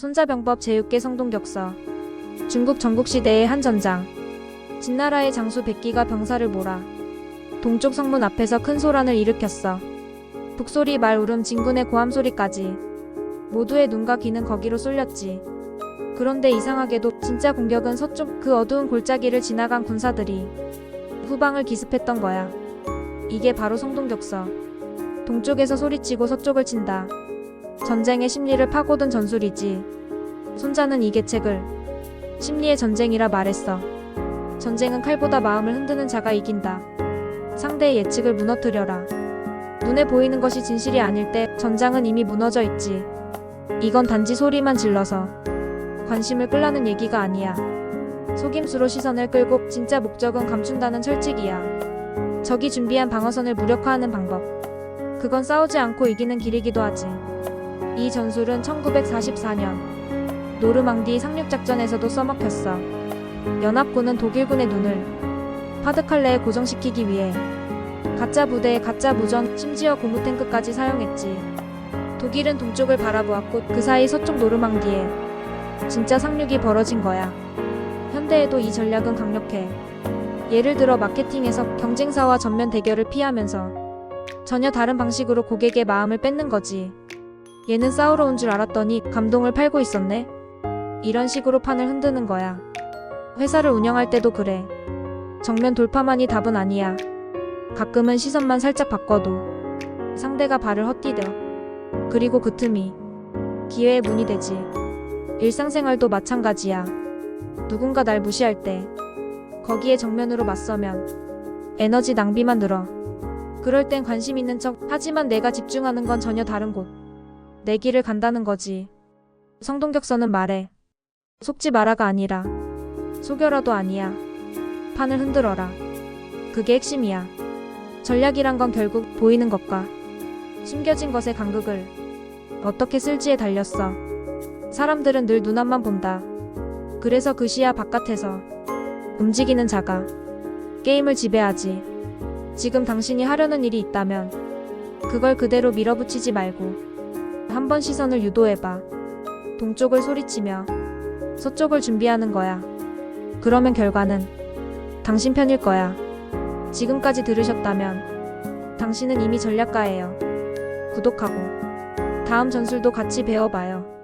손자병법 제6개 성동격서 중국 전국시대의 한 전장 진나라의 장수 백기가 병사를 몰아 동쪽 성문 앞에서 큰 소란을 일으켰어. 북소리 말 울음 진군의 고함 소리까지 모두의 눈과 귀는 거기로 쏠렸지. 그런데 이상하게도 진짜 공격은 서쪽 그 어두운 골짜기를 지나간 군사들이 후방을 기습했던 거야. 이게 바로 성동격서. 동쪽에서 소리치고 서쪽을 친다. 전쟁의 심리를 파고든 전술이지. 손자는 이 계책을 심리의 전쟁이라 말했어. 전쟁은 칼보다 마음을 흔드는 자가 이긴다. 상대의 예측을 무너뜨려라. 눈에 보이는 것이 진실이 아닐 때 전장은 이미 무너져 있지. 이건 단지 소리만 질러서 관심을 끌라는 얘기가 아니야. 속임수로 시선을 끌고 진짜 목적은 감춘다는 철칙이야. 적이 준비한 방어선을 무력화하는 방법. 그건 싸우지 않고 이기는 길이기도 하지. 이 전술은 1944년 노르망디 상륙작전에서도 써먹혔어. 연합군은 독일군의 눈을 파드칼레에 고정시키기 위해 가짜 부대에 가짜 무전, 심지어 고무탱크까지 사용했지. 독일은 동쪽을 바라보았고 그 사이 서쪽 노르망디에 진짜 상륙이 벌어진 거야. 현대에도 이 전략은 강력해. 예를 들어 마케팅에서 경쟁사와 전면 대결을 피하면서 전혀 다른 방식으로 고객의 마음을 뺏는 거지. 얘는 싸우러 온 줄 알았더니 감동을 팔고 있었네. 이런 식으로 판을 흔드는 거야. 회사를 운영할 때도 그래. 정면 돌파만이 답은 아니야. 가끔은 시선만 살짝 바꿔도 상대가 발을 헛디뎌. 그리고 그 틈이 기회의 문이 되지. 일상생활도 마찬가지야. 누군가 날 무시할 때 거기에 정면으로 맞서면 에너지 낭비만 늘어. 그럴 땐 관심 있는 척 하지만 내가 집중하는 건 전혀 다른 곳. 내 길을 간다는 거지. 성동격서는 말해. 속지 마라가 아니라 속여라도 아니야. 판을 흔들어라. 그게 핵심이야. 전략이란 건 결국 보이는 것과 숨겨진 것의 간극을 어떻게 쓸지에 달렸어. 사람들은 늘 눈앞만 본다. 그래서 그 시야 바깥에서 움직이는 자가 게임을 지배하지. 지금 당신이 하려는 일이 있다면 그걸 그대로 밀어붙이지 말고 한번 시선을 유도해봐. 동쪽을 소리치며 서쪽을 준비하는 거야. 그러면 결과는 당신 편일 거야. 지금까지 들으셨다면 당신은 이미 전략가예요. 구독하고 다음 전술도 같이 배워봐요.